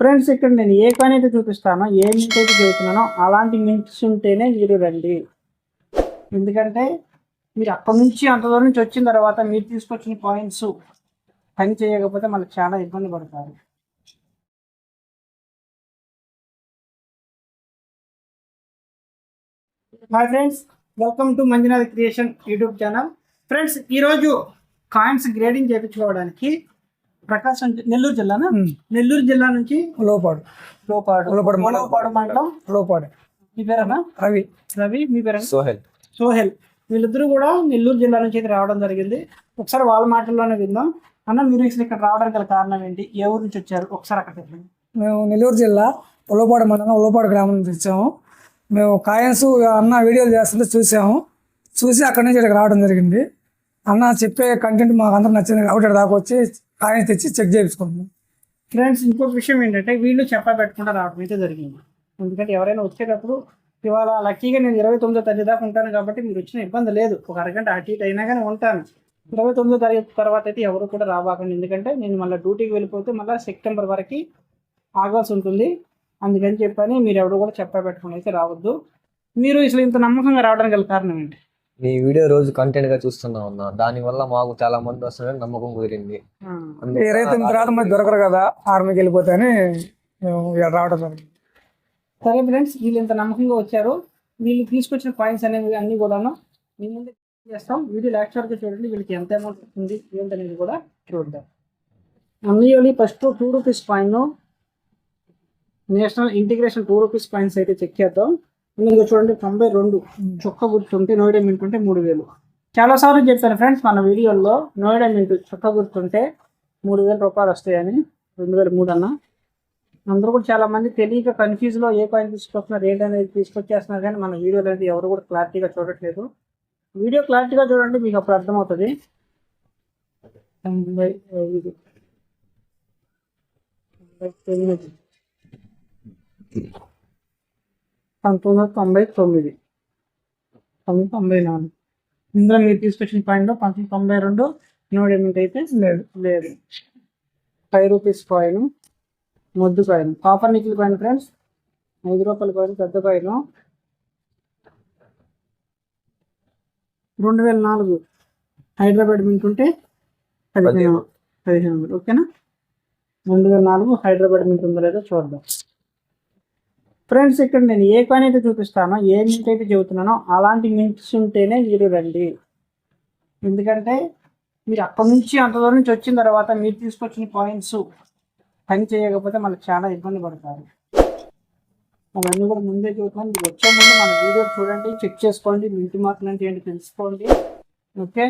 Friends ఇక్కడ నేను ఏ coin అయితే చూపిస్తానో ఏ మింట్ అయితే చెబుతున్నానో అలాంటి మింట్స్ ఉంటేనే మీరు రండి. ఎందుకంటే మీరు అక్కడి నుంచి అంత దూరం నుంచి వచ్చిన తర్వాత మీరు తీసుకొచ్చిన కాయిన్స్ పని చేయకపోతే మళ్ళీ చాలా ఇబ్బంది పడతారు. Hi friends welcome to Manjunath creation YouTube channel friends ఈరోజు కాయిన్స్ గ్రేడింగ్ చేయించుకోవడానికి ప్రకాశం నెల్లూరు జిల్లానా? నెల్లూరు జిల్లా నుంచి లోపాడు. లోపాడు. లోపాడు మండలం. లోపాడు మండలం. లోపాడు. మీ పేరేనా? రవి. రవి మీ పేరు సోహెల్. సోహెల్. వీళ్ళిద్దరూ కూడా నెల్లూరు జిల్లా నుంచి అయితే రావడం జరిగింది. ఒకసారి వాళ్ళ మాటల్లోనే విందాం. అన్న మీరు అసలు ఇక్కడ రావడానికి గల కారణం ఏంటి? ఏ ఊరు నుంచి వచ్చారు? ఒకసారి అక్కడ చెప్పండి. మేము నెల్లూరు జిల్లా ఉలపాడు మండలం ఉలపాడు గ్రామం నుంచి వచ్చాము. మేము కాయన్స్ అన్న వీడియోలు చేస్తుంటే చూసాము. చూసి అక్కడి నుంచి ఇక్కడికి రావడం జరిగింది. అన్న చెప్పే కంటెంట్ మాకు అందరూ నచ్చింది కాబట్టి ఇక్కడ దాకా వచ్చి ఆయన తెచ్చి చెక్ చేయించుకుంటున్నాం. ఫ్రెండ్స్ ఇంకొక విషయం ఏంటంటే వీళ్ళు చెప్పా రావడం అయితే జరిగింది. ఎందుకంటే ఎవరైనా వచ్చేటప్పుడు ఇవాళ లక్కీగా నేను ఇరవై తొమ్మిదో తరగతి దాకా ఉంటాను కాబట్టి మీరు వచ్చిన ఇబ్బంది లేదు. ఒక అరగంట అటు ఇటు అయినా కానీ ఉంటాను. ఇరవై తొమ్మిదో తారీఖు తర్వాత అయితే ఎవరు కూడా రాబాకండి. ఎందుకంటే నేను మళ్ళీ డ్యూటీకి వెళ్ళిపోతే మళ్ళీ సెప్టెంబర్ వరకు ఆగాల్సి ఉంటుంది. అందుకని చెప్పని మీరు ఎవరు కూడా చెప్పా పెట్టుకుని అయితే రావద్దు. మీరు అసలు ఇంత నమ్మకంగా రావడానికి గల కారణం ఏంటి? నీ వీడియో రోజు కంటెంట్గా చూస్తున్నా ఉన్నా దాని వల్ల మాకు చాలా మంది వస్తున్నారని నమ్మకం కుదిరింది. ఇరవై తొమ్మిది తర్వాత మరి దొరకరు కదా ఆర్మీకి వెళ్ళిపోతే అని మేము ఇక్కడ రావడం జరిగింది. సరే ఫ్రెండ్స్ వీళ్ళు ఇంత నమ్మకంగా వచ్చారు. వీళ్ళు తీసుకొచ్చిన కాయిన్స్ అనేవి అన్ని కూడాను మీ ముందు చేస్తాం. వీడియో లాస్ట్ వరకు చూడండి వీళ్ళకి ఎంత అమౌంట్ వస్తుంది ఏంటనేది కూడా చూద్దాం. అన్నీ first two rupees coin national integration two rupees coins అయితే చెక్ చేద్దాం. ఇందులో చూడండి తొంభై రెండు. చొక్క గుర్తుంటే నోయిడా మింట్ ఉంటే మూడు వేలు. చాలా సార్లు చెప్పాను ఫ్రెండ్స్ మన వీడియోలో నోయిడా మింట్ చొక్క గుర్తుంటే మూడు వేల రూపాయలు వస్తాయని. రెండు వేల మూడు అన్న. అందరూ కూడా చాలా మంది తెలియక కన్ఫ్యూజ్లో ఏ కాయిన్ తీసుకొస్తున్నారు ఏంటనేది తీసుకొచ్చేస్తున్నారు కానీ మన వీడియోలో అనేది ఎవరు కూడా క్లారిటీగా చూడట్లేదు. వీడియో క్లారిటీగా చూడండి మీకు అప్పుడు అర్థమవుతుంది. తొంభై ఐదు. తొమ్మిది. పంతొమ్మిది వందల తొంభై తొమ్మిది. పంతొమ్మిది తొంభై నాలుగు. ఇందులో మీరు తీసుకొచ్చిన పాయింట్ పంతొమ్మిది తొంభై రెండు నోట్ ఏమిటి అయితే లేదు లేదు. ఫైవ్ రూపీస్ కాయిన్ ముద్దు coin copper nickel coin friends ఐదు రూపాయల కాయిన్ పెద్ద కాయిన్ రెండు వేల నాలుగు. హైదరాబాద్ మింట్ ఉంటే పదిహేను పదిహేను. ఓకేనా? రెండు వేల నాలుగు హైదరాబాద్ మింట్ ఉందో లేదో చూద్దాం. ఫ్రెండ్స్ ఇక్కడ నేను ఏ కాయిన్ అయితే చూపిస్తానో ఏ మింట్ అయితే చెబుతున్నానో అలాంటి మింట్స్ ఉంటేనే మీరు రండి. ఎందుకంటే మీరు అక్కడి నుంచి అంత దూరం నుంచి వచ్చిన తర్వాత మీరు తీసుకొచ్చిన కాయిన్స్ పని చేయకపోతే మళ్ళీ చాలా ఇబ్బంది పడతారు. అవన్నీ కూడా ముందే చూద్దాం మీరు వచ్చే ముందు మన వీడియో చూడండి చెక్ చేసుకోండి మీ ఇంటి మార్కులు అంటే ఏంటి తెలుసుకోండి. ఓకే?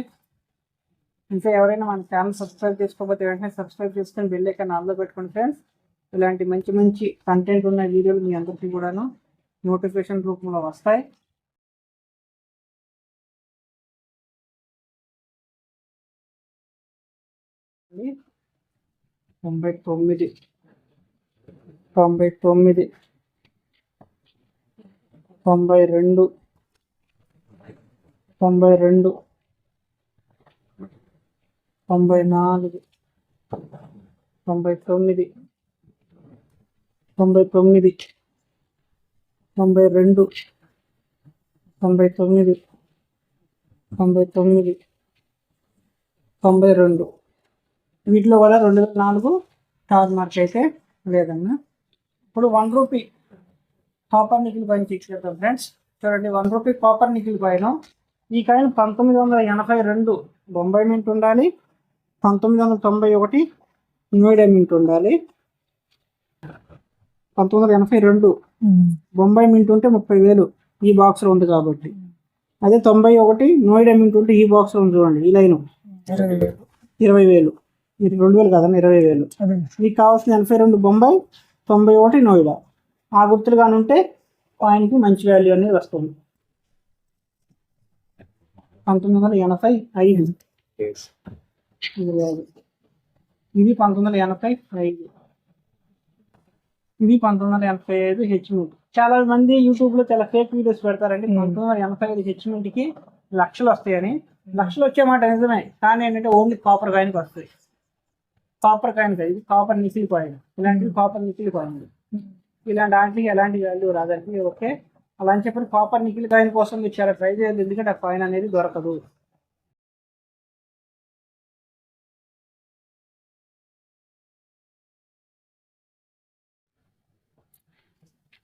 ఇంకా ఎవరైనా మన ఛానల్ సబ్స్క్రైబ్ చేసుకోకపోతే వెంటనే సబ్స్క్రైబ్ చేసుకొని బెల్ ఐకాన్ ఆన్లో పెట్టుకోండి ఫ్రెండ్స్. ఇలాంటి మంచి మంచి కంటెంట్ ఉన్న వీడియోలు మీ అందరికీ కూడాను నోటిఫికేషన్ రూపంలో వస్తాయి. తొంభై తొమ్మిది తొంభై తొమ్మిది తొంభై రెండు తొంభై రెండు తొంభై నాలుగు తొంభై తొమ్మిది తొంభై తొమ్మిది తొంభై రెండు తొంభై తొమ్మిది తొంభై తొమ్మిది తొంభై రెండు. వీటిలో కూడా రెండు వేల నాలుగు టార్ మార్క్ అయితే లేదన్నా. ఇప్పుడు one rupee copper nickel coin తీసుకెళ్తాం ఫ్రెండ్స్. చూడండి one rupee copper nickel coin ఈ కాయిన్ పంతొమ్మిది వందల ఎనభై రెండు బొంబాయి మింట్ ఉండాలి పంతొమ్మిది వందల తొంభై ఒకటి నోయిడా మింట్ ఉండాలి. పంతొమ్మిది వందల ఎనభై రెండు బొంబాయి మింట్ ఉంటే ముప్పై వేలు ఈ బాక్స్లో ఉంది కాబట్టి. అదే తొంభై ఒకటి నోయిడా మింట్ ఉంటే ఈ బాక్స్లో ఉంది చూడండి ఈ లైను. ఇరవై వేలు. ఇరవై వేలు. ఇది రెండు వేలు కదండి ఇరవై వేలు. మీకు కావాల్సిన ఎనభై రెండు బొంబాయి తొంభై ఒకటి నోయిడా. ఆ గుర్తులు కానీ ఉంటే కాయిన్కి మంచి వాల్యూ అనేది వస్తుంది. పంతొమ్మిది వందల ఎనభై ఐదు. ఇది పంతొమ్మిది వందల ఎనభై ఐదు. ఇది పంతొమ్మిది వందల ఎనభై ఐదు హెచ్మెంట్ చాలా మంది యూట్యూబ్లో చాలా ఫేక్ వీడియోస్ పెడతారండి. పంతొమ్మిది వందల ఎనభై ఐదు హెచ్మెంట్కి లక్షలు వస్తాయని. లక్షలు వచ్చే మాట నిజమే. కానీ ఏంటంటే ఓన్లీ కాపర్ కాయిన్కి వస్తాయి. కాపర్ కాయిన్ కాదు ఇది కాపర్ నికిల్ కాయిన్ ఇలాంటివి కాపర్ నికిల్ కాయిన్ ఇలాంటి వాటికి ఎలాంటి వాల్యూ రాదండి. ఓకే. అలా అని చెప్పి కాపర్ నికిల్ కాయిన్ కోసం మీరు చాలా ట్రై చేయాలి ఎందుకంటే ఆ కాయిన్ అనేది దొరకదు.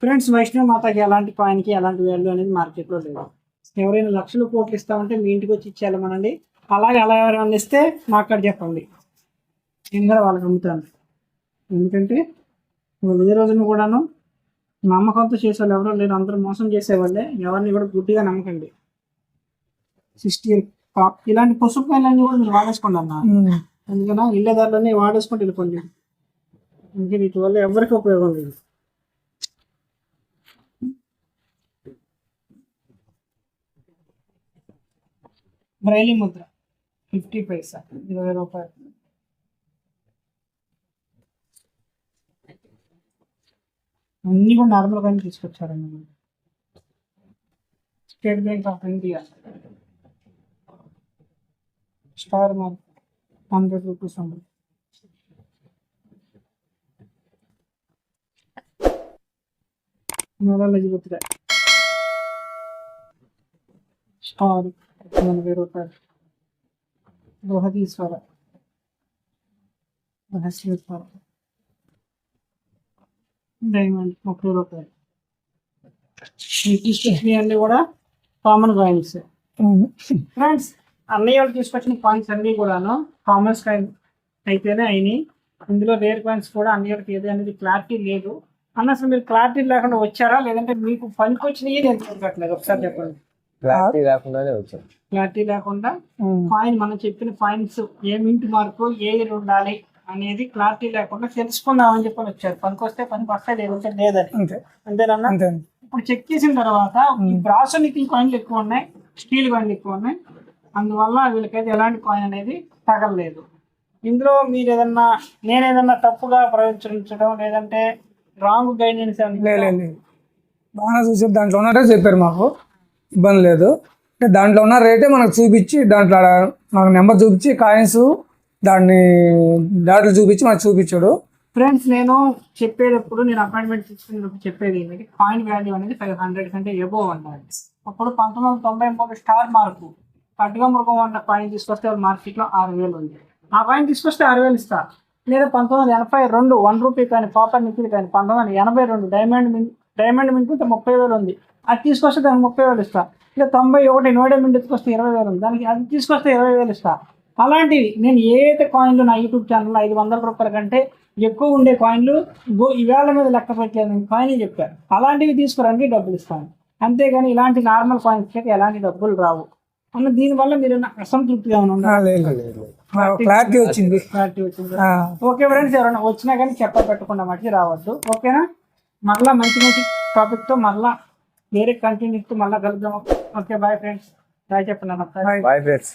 ఫ్రెండ్స్ వైష్ణవ్ మాతకి ఎలాంటి కాయిన్కి ఎలాంటి వాల్యూ అనేది మార్కెట్లో లేదు. ఎవరైనా లక్షలు కోట్లు ఇస్తామంటే మీ ఇంటికి వచ్చి ఇచ్చేయాలమనండి అలాగే అలా ఎవరైనా ఇస్తే మాకు అక్కడ చెప్పండి. నేను కూడా వాళ్ళకి అమ్ముతాను. ఎందుకంటే వాళ్ళు ఏ రోజున కూడాను నమ్మకంతో చేసేవాళ్ళు ఎవరో లేరు. అందరూ మోసం చేసేవాళ్ళే. ఎవరిని కూడా గుడ్డిగా నమ్మకండి. సిక్స్టీ ఇలాంటి పసుపు కాయలన్నీ కూడా మీరు వాడేసుకోండి అన్న. అందుకని ఇళ్ళదారులన్నీ వాడేసుకుంటూ వెళ్ళిపోండి. ఇంకా వీటి వల్ల ఎవరికి ఉపయోగం లేదు. బ్రైలి ముద్ర. ఫిఫ్టీ పైసా. ఇరవై రూపాయలు. అన్ని కూడా నార్మల్ కానీ తీసుకొచ్చారండి. మీరు. State Bank of India. Star mark hundred rupees ఉంది నెలల జీవిత స్టార్. ఎనభై రూపాయలు బృహదీశ్వర రహస్యేశ్వర డైమండ్ ముప్పై రూపాయలు ఈ అన్ని కూడా కామన్ కాయిన్స్. ఫ్రెండ్స్ అన్నయ్య వాళ్ళు తీసుకొచ్చిన కాయిన్స్ అన్ని కూడాను కామర్స్ కాయిన్ అయితేనే అయినాయి. ఇందులో రేర్ కాయిన్స్ కూడా అన్నయ్య వాళ్ళకి ఏది అనేది క్లారిటీ లేదు. అన్న అసలు మీరు క్లారిటీ లేకుండా వచ్చారా? లేదంటే మీకు పనికి వచ్చినాయి నేను చూడట్లేదు. ఒకసారి చెప్పండి. క్లారిటీ లేకుండానే వచ్చాం. క్లారిటీ లేకుండా ఉమ్. కాయిన్ మనం చెప్పిన కాయిన్స్ ఏ మింట్ మార్కు ఏ ఇయర్ ఉండాలి అనేది క్లారిటీ లేకుండా తెలుసుకుందామని చెప్పని వచ్చారు. పనికి వస్తే పనికి వస్తే లేదంటే లేదని. అంతే. అంతేనన్నా? అంతే. ఇప్పుడు చెక్ చేసిన తర్వాత ఈ బ్రాస్ నికిల్ కాయిన్లు ఎక్కువ ఉన్నాయి స్టీల్ కాయిన్లు ఎక్కువ ఉన్నాయి. అందువల్ల వీళ్ళకైతే ఎలాంటి కాయిన్ అనేది తగలలేదు. ఇందులో మీరు ఏదన్నా నేను ఏదన్నా తప్పుగా ప్రవేశించడం లేదంటే రాంగ్ గైడెన్స్ లేదు. బాగానే చూసి దాంట్లో ఉన్నట్టే చెప్పారు మాకు. ఇబ్బంది లేదు. అంటే దాంట్లో ఉన్న రేటే మనకు చూపించి దాంట్లో మనకు నెంబర్ చూపించి కాయిన్స్ దాన్ని డాటలు చూపించి మనకు చూపించాడు. ఫ్రెండ్స్ నేను చెప్పేటప్పుడు నేను అపాయింట్మెంట్ తీసుకునేటప్పుడు చెప్పేది ఏంటంటే కాయిన్ వాల్యూ అనేది ఫైవ్ హండ్రెడ్ కంటే ఎబో అన్నారు. అప్పుడు పంతొమ్మిది వందల తొంభై మూడు స్టార్ మార్కు కట్టుగా మృగం అన్న కాయిన్ తీసుకొస్తే మార్కెట్లో ఆరు వేలు ఉంది. ఆ కాయిన్ తీసుకొస్తే ఆరు వేలు ఇస్తా. లేదా పంతొమ్మిది వందల ఎనభై రెండు వన్ రూపీ కానీ పాపర్ నిఖిల్ కానీ పంతొమ్మిది వందల ఎనభై రెండు డైమండ్ మిన్ డైమండ్ మింట్ ముప్పై వేలు ఉంది. అది తీసుకొస్తే దానికి ముప్పై వేలు ఇస్తా. లేదా తొంభై ఒకటి నోడే మింట్ తీసుకొస్తే ఇరవై వేలు దానికి అది తీసుకొస్తే ఇరవై వేలు ఇస్తా. అలాంటివి నేను ఏదైతే కాయిన్లు నా యూట్యూబ్ ఛానల్లో ఐదు వందల రూపాయల కంటే ఎక్కువ ఉండే కాయిన్లు గో ఈవేళ మీద లెక్క పెట్టలేదు. నేను కాయిన్ చెప్పాను. అలాంటివి తీసుకురండి డబ్బులు ఇస్తాను. అంతేగాని ఇలాంటి నార్మల్ కాయిన్స్ ఎలాంటి డబ్బులు రావు. అన్న దీనివల్ల మీరు నా అసంతృప్తిగా క్లారిటీ వచ్చింది. క్లారిటీ వచ్చింది. ఓకే ఫ్రెండ్స్ ఎవరైనా వచ్చినా కానీ చెప్ప పెట్టకుండా మట్టి రావద్దు. ఓకేనా? మరలా మంచి మంచి టాపిక్తో మరలా వేరే కంటిన్యూతో మళ్ళీ కలుద్దాం ఓకే బాయ్ ఫ్రెండ్స్ బాయ్ చెప్పండి అన్న Bye. Bye friends